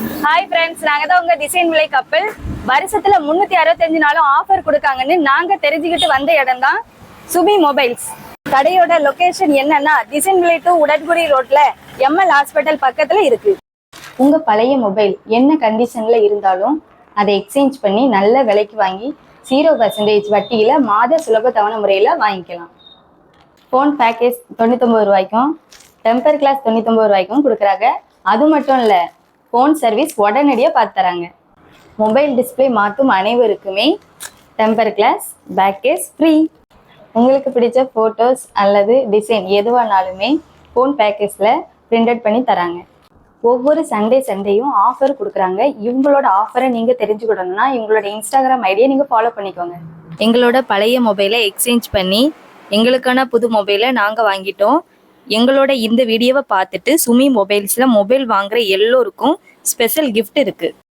Hi friends நாங்க தான் உங்க டிசைன் விலை கப்பல். வருஷத்துல முன்னூத்தி அறுபத்தஞ்சு நாளும் ஆஃபர் கொடுக்காங்கன்னு நாங்க தெரிஞ்சுக்கிட்டு வந்த இடம் தான் சுமி மொபைல்ஸ் கடையோட லொகேஷன் என்னன்னா டிசைன் விலை டு உடன்குடி ரோட்ல எம்எல் ஹாஸ்பிட்டல் பக்கத்துல இருக்கு. உங்க பழைய மொபைல் என்ன கண்டிஷன்ல இருந்தாலும் அதை எக்ஸ்சேஞ்ச் பண்ணி நல்ல விலைக்கு வாங்கி ஜீரோ பர்சன்டேஜ் வட்டியில மாத சுலப தவணை முறையில வாங்கிக்கலாம். ஃபோன் பேக்கேஜ் தொண்ணூத்தொம்பது ரூபாய்க்கும் டெம்பர் கிளாஸ் தொண்ணூத்தொம்பது ரூபாய்க்கும் கொடுக்குறாங்க. அது மட்டும் இல்லை ஃபோன் சர்வீஸ் உடனடியாக பார்த்து தராங்க மொபைல் டிஸ்ப்ளே மாற்றும் அனைவருக்குமே டெம்பர் கிளாஸ் பேக்கேஜ் ஃப்ரீ உங்களுக்கு பிடிச்ச ஃபோட்டோஸ் அல்லது டிசைன் எதுவானாலுமே ஃபோன் பேக்கேஜில் பிரிண்டட் பண்ணி தராங்க. ஒவ்வொரு சண்டே சண்டேயும் ஆஃபர் கொடுக்குறாங்க. இவங்களோட ஆஃபரை நீங்கள் தெரிஞ்சுக்கிடணும்னா இவங்களோட இன்ஸ்டாகிராம் ஐடியை நீங்கள் ஃபாலோ பண்ணிக்கோங்க. எங்களோட பழைய மொபைலை எக்ஸ்சேஞ்ச் பண்ணி எங்களுக்கான புது மொபைலை நாங்கள் வாங்கிட்டோம். எங்களோட இந்த வீடியோவை பார்த்துட்டு சுமி மொபைல்ஸில் மொபைல் வாங்குற எல்லோருக்கும் ஸ்பெஷல் கிஃப்ட் இருக்குது